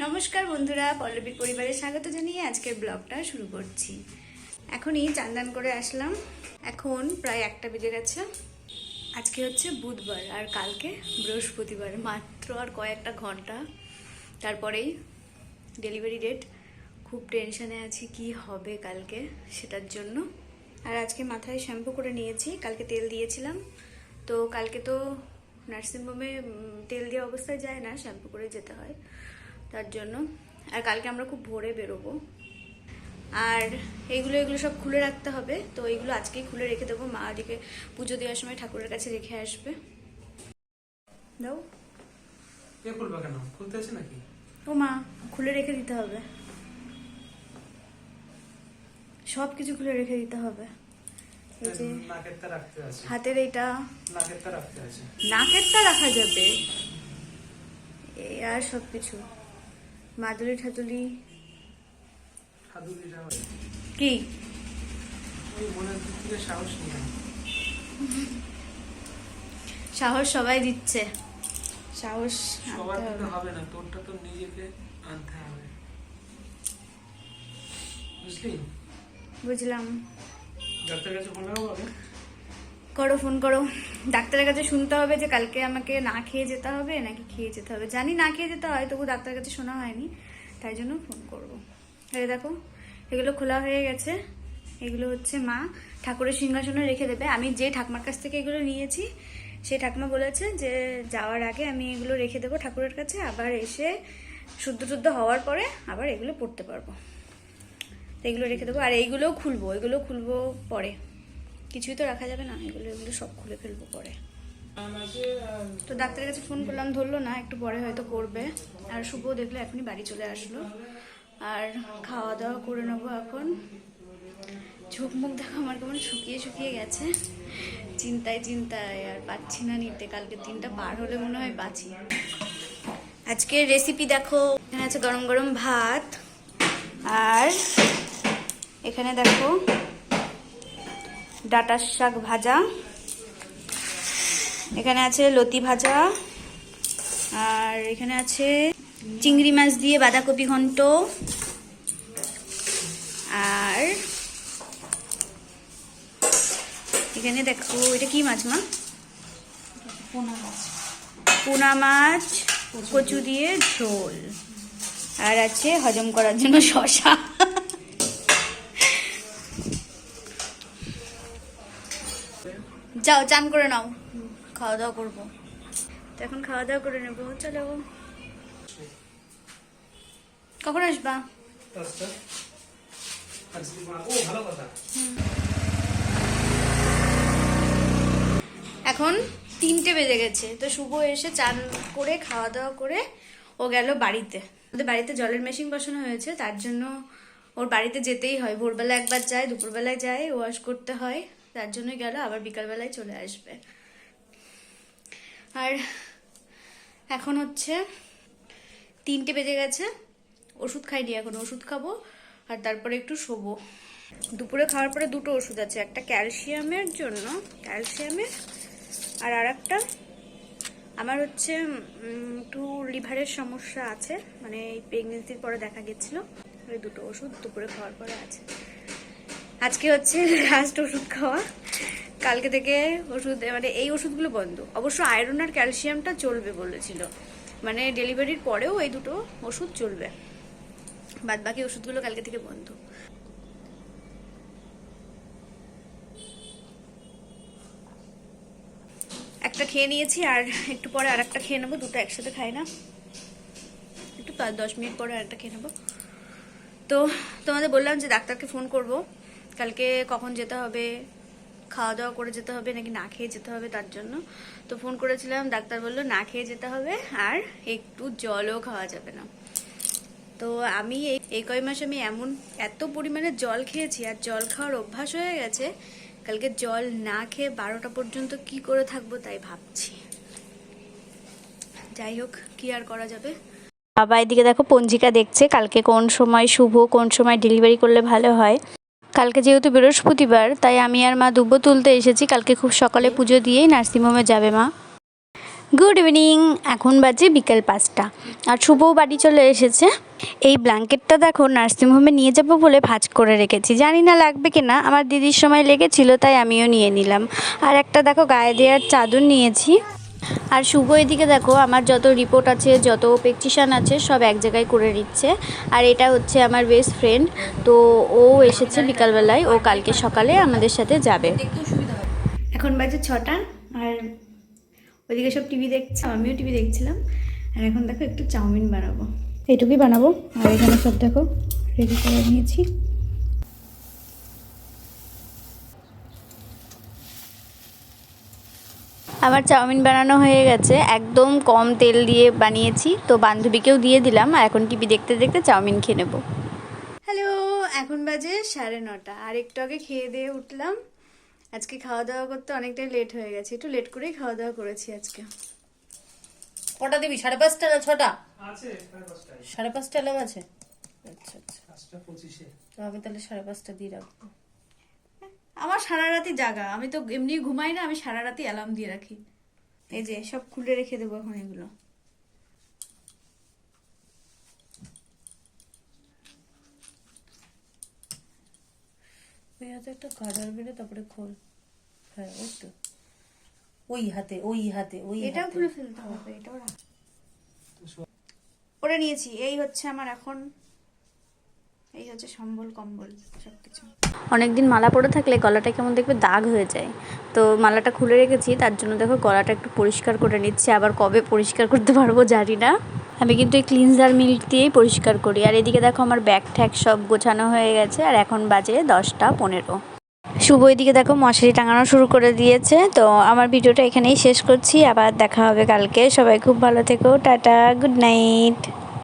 নমস্কার বন্ধুরা পল্লবীর পরিবারে স্বাগত জানিয়ে আজকের ব্লগটা শুরু করছি। এখনই চান্দান করে আসলাম। এখন প্রায় একটা বেজে গেছে। আজকে হচ্ছে বুধবার আর কালকে বৃহস্পতিবার, মাত্র আর কয়েকটা ঘণ্টা। তারপরেই ডেলিভারি ডেট। খুব টেনশনে আছি, কি হবে কালকে সেটার জন্য। আর আজকে মাথায় শ্যাম্পু করে নিয়েছি, কালকে তেল দিয়েছিলাম। তো কালকে তো নার্সিংহোমে তেল দেওয়া অবস্থায় যায় না, শ্যাম্পু করে যেতে হয়। তার জন্য। আর কালকে আমরা খুব ভোরে বেরোবো। আর এইগুলো এগুলো সব খুলে রাখতে হবে। তো এইগুলো আজকেই খুলে রেখে দেবো। মা ওদিকে পুজো দেওয়ার সময় ঠাকুরের কাছে রেখে আসবে। দাও। কে খুলবে কেন? খুলতে আছে নাকি? ও মা খুলে রেখে দিতে হবে। সব কিছু খুলে রেখে দিতে হবে। এই যে হাতের এইটা। নাকেরটা রাখা যাবে। এই আর সব কিছু মাদুলি ঠাদুলি। কি? সাহস সবাই দিচ্ছে। সাহস সবার হবে। না তোরটা তো নিজেকে আনতে হবে। বুঝলি? বুঝলাম। ডাক্তার কাছে ফোন লাগাবো করো, ফোন করো। ডাক্তারের কাছে শুনতে হবে যে কালকে আমাকে না খেয়ে যেতে হবে নাকি খেয়ে যেতে হবে। জানি না খেয়ে যেতে হয়, তবু ডাক্তারের কাছে শোনা হয়নি। তাই জন্য ফোন করব। এই দেখো, এগুলো খোলা হয়ে গেছে। এগুলো হচ্ছে মা ঠাকুরের সিংহাসনে রেখে দেবে। আমি যে ঠাকুমার কাছ থেকে এগুলো নিয়েছি সেই ঠাকুমা বলেছে যে যাওয়ার আগে আমি এগুলো রেখে দেবো ঠাকুরের কাছে। আবার এসে শুদ্ধ শুদ্ধ হওয়ার পরে আবার এগুলো পড়তে পারব। এগুলো রেখে দেবো। আর এইগুলোও খুলবো এগুলো খুলবো পরে। কিছুই তো রাখা যাবে না এগুলো এগুলো সব খুলে ফেলব পরে। তো ডাক্তারের কাছে ফোন করলাম ধরলো না একটু পরে হয়তো করবে। আর শুভ দেখল এখনই বাড়ি চলে আসলো। আর খাওয়া দাওয়া করে নেব এখন। চোখ মুখ দেখো আমার কেমন শুকিয়ে শুকিয়ে গেছে। চিন্তায় চিন্তায় আর পাচ্ছি না নিতে। কালকে দিনটা পার হলে মনে হয় বাঁচি। আজকের রেসিপি দেখো এখানে আছে গরম গরম ভাত। আর এখানে দেখো ডাটার শাক ভাজা। এখানে আছে লতি ভাজা। আর এখানে আছে চিংড়ি মাছ দিয়ে বাঁধাকপি ঘন্ট। আর এখানে দেখো এটা কি মাছ মা? পোনা মাছ। কচু দিয়ে ঝোল। আর আছে হজম করার জন্য শশা যাও, চান করে নাও। খাওয়া দাওয়া করব। তো এখন খাওয়া দাওয়া করে নেব। চলো। কখন আসবা? এখন তিনটে বেজে গেছে। তো শুভ এসে চান করে খাওয়া দাওয়া করে ও গেল বাড়িতে। আমাদের বাড়িতে জলের মেশিন বসানো হয়েছে, তার জন্য ওর বাড়িতে যেতেই হয়। ভোরবেলা একবার যায়, দুপুরবেলায় যায় ওয়াশ করতে হয়। তার জন্য গেল, আবার বিকালবেলায় চলে আসবে। আর এখন হচ্ছে তিনটে বেজে গেছে, ওষুধ খাইনি এখন, ওষুধ খাব, আর তারপরে একটু শোবো। দুপুরে খাওয়ার পরে দুটো ওষুধ আছে, একটা ক্যালসিয়ামের জন্য, ক্যালসিয়ামের, আর আর একটা আমার হচ্ছে একটু লিভারের সমস্যা আছে মানে এই প্রেগনেন্সির পরে দেখা গেছিল, ওই দুটো ওষুধ দুপুরে খাওয়ার পরে আছে। আজকে হচ্ছে লাস্ট ওষুধ খাওয়া। কালকে থেকে ওষুধ মানে এই ওষুধগুলো বন্ধ। অবশ্য আয়রন আর ক্যালসিয়ামটা চলবে বলেছিল। মানে ডেলিভারির পরেও এই দুটো ওষুধ চলবে। বাদ বাকি ওষুধগুলো কালকে থেকে বন্ধ। একটা খেয়ে নিয়েছি আর একটু পরে আর একটা খেয়ে নেব। দুটো একসাথে খাই না। একটু দশ মিনিট পরে আর একটা খেয়ে নেব। তো তোমাদের বললাম যে ডাক্তারকে ফোন করব। কালকে কখন যেতে হবে খাওয়া দাওয়া করে যেতে হবে নাকি না খেয়ে যেতে হবে তার জন্য। তো ফোন করেছিলাম, ডাক্তার বলল না খেয়ে যেতে হবে আর একটু জলও খাওয়া যাবে না। তো আমি এই কয় মাস আমি এমন এত পরিমাণে জল খেয়েছি আর জল খাওয়ার অভ্যাস হয়ে গেছে, কালকে জল না খেয়ে বারোটা পর্যন্ত কি করে থাকব তাই ভাবছি। যাই হোক, কি আর করা যাবে? বাবা, এদিকে দেখো, পঞ্জিকা দেখছে, কালকে কোন সময় শুভ, কোন সময় ডেলিভারি করলে ভালো হয়। কালকে যেহেতু বৃহস্পতিবার, তাই আমি আর মা দুব্বো তুলতে এসেছি। কালকে খুব সকালে পুজো দিয়েই নার্সিংহোমে যাবে মা। গুড ইভিনিং এখন বাজে বিকেল পাঁচটা। আর শুভও বাড়ি চলে এসেছে। এই ব্ল্যাঙ্কেটটা দেখো, নার্সিংহোমে নিয়ে যাব বলে ভাঁজ করে রেখেছি। জানি না লাগবে কি না আমার দিদির সময় লেগেছিল, তাই আমিও নিয়ে নিলাম। আর একটা দেখো, গায়ে দেওয়ার চাদর নিয়েছি। আর শুভ এদিকে দেখো আমার যত রিপোর্ট আছে যত পেকচিশান আছে সব এক জায়গায় করে নিচ্ছে। আর এটা হচ্ছে আমার বেস্ট ফ্রেন্ড তো ও এসেছে বিকালবেলায় ও কালকে সকালে আমাদের সাথে যাবে। এখন বাজে ছটা আর ওইদিকে সব টিভি দেখছে আমিও টিভি দেখছিলাম। আর এখন দেখো একটু চাউমিন বানাবো। এইটুকুই বানাবো। আর এখানে সব দেখো রেডি করে নিয়েছি। আমার চাউমিন বানানো হয়ে গেছে। একদম কম তেল দিয়ে বানিয়েছি। তো বান্ধবীকেও দিয়ে দিলাম। আর এখন টিভি দেখতে দেখতে চাউমিন খেয়ে নেব। হ্যালো এখন বাজে সাড়ে নটা। আর একটু আগে খেয়ে দিয়ে উঠলাম। আজকে খাওয়া দাওয়া করতে অনেকটাই লেট হয়ে গেছে। একটু লেট করেই খাওয়া দাওয়া করেছি আজকে। কটা দিবি? সাড়ে পাঁচটা না ছটা? সাড়ে পাঁচটা। এলাম আছে? আচ্ছা আচ্ছা। তো আমি তাহলে সাড়ে পাঁচটা দিয়ে রাখব। আমার সারা রাতি জাগা। আমি তো এমনি ঘুমাই না আমি সারা রাতি অ্যালার্ম দিয়ে রাখি। এই যে সব খুলে রেখে দেবো এখন এগুলো। ওই হাতে একটা গার্ডার বেড়ে তারপরে খোল। হ্যাঁ ওই তো। ওই হাতে ওই হাতে ওই এটাও। খুলে ফেলতে হবে এটাও রাখ। পরে নিয়েছি এই হচ্ছে আমার এখন এই হচ্ছে সম্বল, কম্বল, সবকিছু। অনেক দিন মালা পরে থাকলে গলাটা কেমন দেখবে দাগ হয়ে যায়। তো মালাটা খুলে রেখেছি, তার জন্য দেখো গলাটা একটু পরিষ্কার করে নিচ্ছি। আবার কবে পরিষ্কার করতে পারব জানি না। আমি কিন্তু এই ক্লিনজার মিল্ক দিয়েই পরিষ্কার করি। আর এদিকে দেখো আমার ব্যাগ ঠ্যাগ সব গোছানো হয়ে গেছে, আর এখন বাজে দশটা পনেরো। শুভ এদিকে দেখো মশারি টাঙানো শুরু করে দিয়েছে। তো আমার ভিডিওটা এখানেই শেষ করছি। আবার দেখা হবে কালকে। সবাই খুব ভালো থেকো। Tata good night